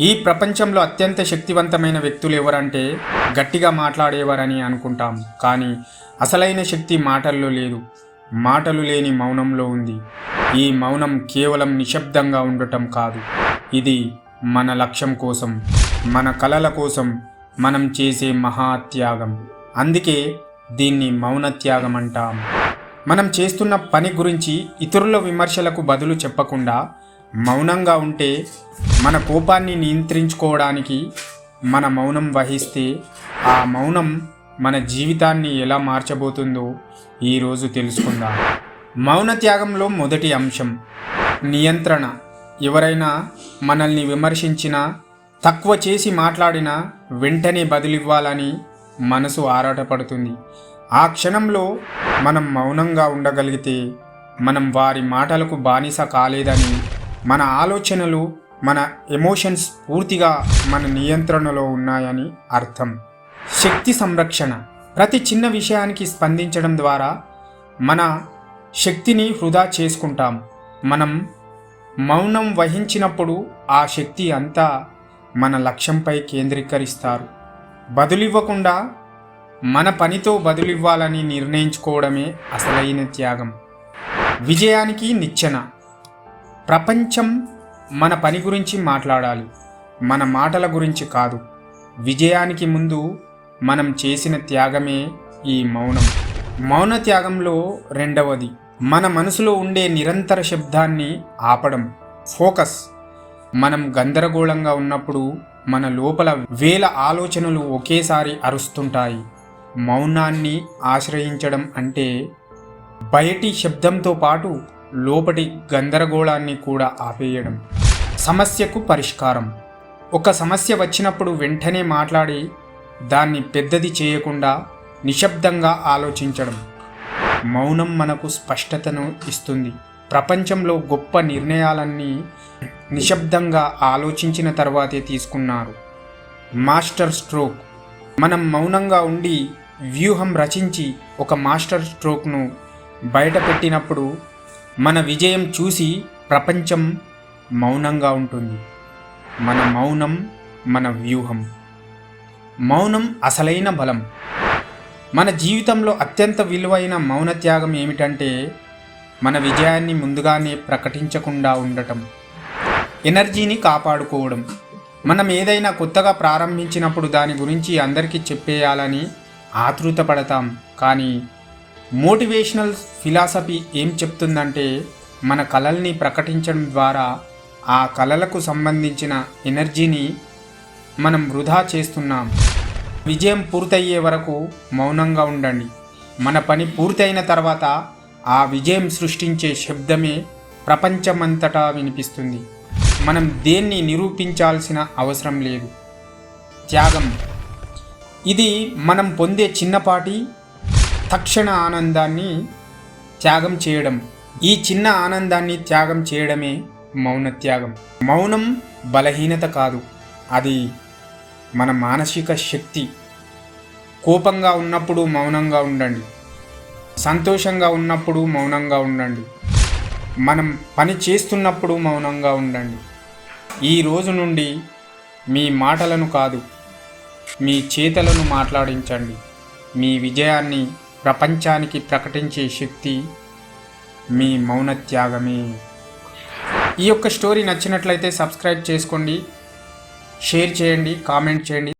ఈ ప్రపంచంలో అత్యంత శక్తివంతమైన వ్యక్తులు ఎవరంటే గట్టిగా మాట్లాడేవారని అనుకుంటాం. కానీ అసలైన శక్తి మాటల్లో లేదు. మాటలు లేని మౌనంలో ఉంది. ఈ మౌనం కేవలం నిశ్శబ్దంగా ఉండటం కాదు. ఇది మన లక్ష్యం కోసం మన కలల కోసం మనం చేసే మహాత్యాగం. అందుకే దీన్ని మౌనత్యాగం అంటాం మనం చేస్తున్న పని గురించి ఇతరుల విమర్శలకు బదులు చెప్పకుండా మౌనంగా ఉంటే మన కోపాన్ని నియంత్రించుకోవడానికి మన మౌనం వహిస్తే ఆ మౌనం మన జీవితాన్ని ఎలా మార్చబోతుందో ఈరోజు తెలుసుకుందాం. మౌన త్యాగంలో మొదటి అంశం నియంత్రణ. ఎవరైనా మనల్ని విమర్శించినా తక్కువ చేసి మాట్లాడినా వెంటనే బదులివ్వాలని మనసు ఆరాటపడుతుంది. ఆ క్షణంలో మనం మౌనంగా ఉండగలిగితే మనం వారి మాటలకు బానిస కాలేదని మన ఆలోచనలు మన ఎమోషన్స్ పూర్తిగా మన నియంత్రణలో ఉన్నాయని అర్థం. శక్తి సంరక్షణ. ప్రతి చిన్న విషయానికి స్పందించడం ద్వారా మన శక్తిని వృధా చేసుకుంటాం. మనం మౌనం వహించినప్పుడు ఆ శక్తి అంతా మన లక్ష్యంపై కేంద్రీకరిస్తారు. బదులివ్వకుండా మన పనితో బదులివ్వాలని నిర్ణయించుకోవడమే అసలైన త్యాగం. విజయానికి నిచ్చెన. ప్రపంచం మన పని గురించి మాట్లాడాలి మన మాటల గురించి కాదు. విజయానికి ముందు మనం చేసిన త్యాగమే ఈ మౌనం. మౌన త్యాగంలో రెండవది మన మనసులో ఉండే నిరంతర శబ్దాన్ని ఆపడం. ఫోకస్ మనం గందరగోళంగా ఉన్నప్పుడు మన లోపల వేల ఆలోచనలు ఒకేసారి అరుస్తుంటాయి. మౌనాన్ని ఆశ్రయించడం అంటే బయటి శబ్దంతో పాటు లోపటి గందరగోళాన్ని కూడా ఆపేయడం. సమస్యకు పరిష్కారం. ఒక సమస్య వచ్చినప్పుడు వెంటనే మాట్లాడి దాన్ని పెద్దది చేయకుండా నిశ్శబ్దంగా ఆలోచించడం మౌనం మనకు స్పష్టతను ఇస్తుంది. ప్రపంచంలో గొప్ప నిర్ణయాలన్నీ నిశ్శబ్దంగా ఆలోచించిన తర్వాతే తీసుకున్నారు. Master stroke. మనం మౌనంగా ఉండి వ్యూహం రచించి ఒక మాస్టర్ స్ట్రోక్ను బయటపెట్టినప్పుడు మన విజయం చూసి ప్రపంచం మౌనంగా ఉంటుంది. మన మౌనం మన వ్యూహం. మౌనం అసలైన బలం. మన జీవితంలో అత్యంత విలువైన మౌన త్యాగం ఏమిటంటే మన విజయాన్ని ముందుగానే ప్రకటించకుండా ఉండటం. ఎనర్జీని కాపాడుకోవడం. మనం ఏదైనా కొత్తగా ప్రారంభించినప్పుడు దాని గురించి అందరికీ చెప్పేయాలని ఆతృత పడతాం. కానీ మోటివేషనల్ ఫిలాసఫీ ఏం చెప్తుందంటే మన కళల్ని ప్రకటించడం ద్వారా ఆ కళలకు సంబంధించిన ఎనర్జీని మనం వృధా చేస్తున్నాం. విజయం పూర్తయ్యే వరకు మౌనంగా ఉండండి. మన పని పూర్తయిన తర్వాత ఆ విజయం సృష్టించే శబ్దమే ప్రపంచమంతటా వినిపిస్తుంది. మనం దేన్ని నిరూపించాల్సిన అవసరం లేదు. త్యాగం. ఇది మనం పొందే చిన్నపాటి తక్షణ ఆనందాన్ని త్యాగం చేయడం. ఈ చిన్న ఆనందాన్ని త్యాగం చేయడమే మౌన త్యాగం మౌనం బలహీనత కాదు. అది మన మానసిక శక్తి. కోపంగా ఉన్నప్పుడు మౌనంగా ఉండండి. సంతోషంగా ఉన్నప్పుడు మౌనంగా ఉండండి. మనం పని చేస్తున్నప్పుడు మౌనంగా ఉండండి. ఈ రోజు నుండి మీ మాటలను కాదు మీ చేతలను మాట్లాడించండి. మీ విజయాన్ని ప్రపంచానికి ప్రకటించే శక్తి మీ మౌన త్యాగమే ఈ యొక్క స్టోరీ నచ్చినట్లయితే సబ్స్క్రైబ్ చేసుకోండి షేర్ చేయండి కామెంట్ చేయండి.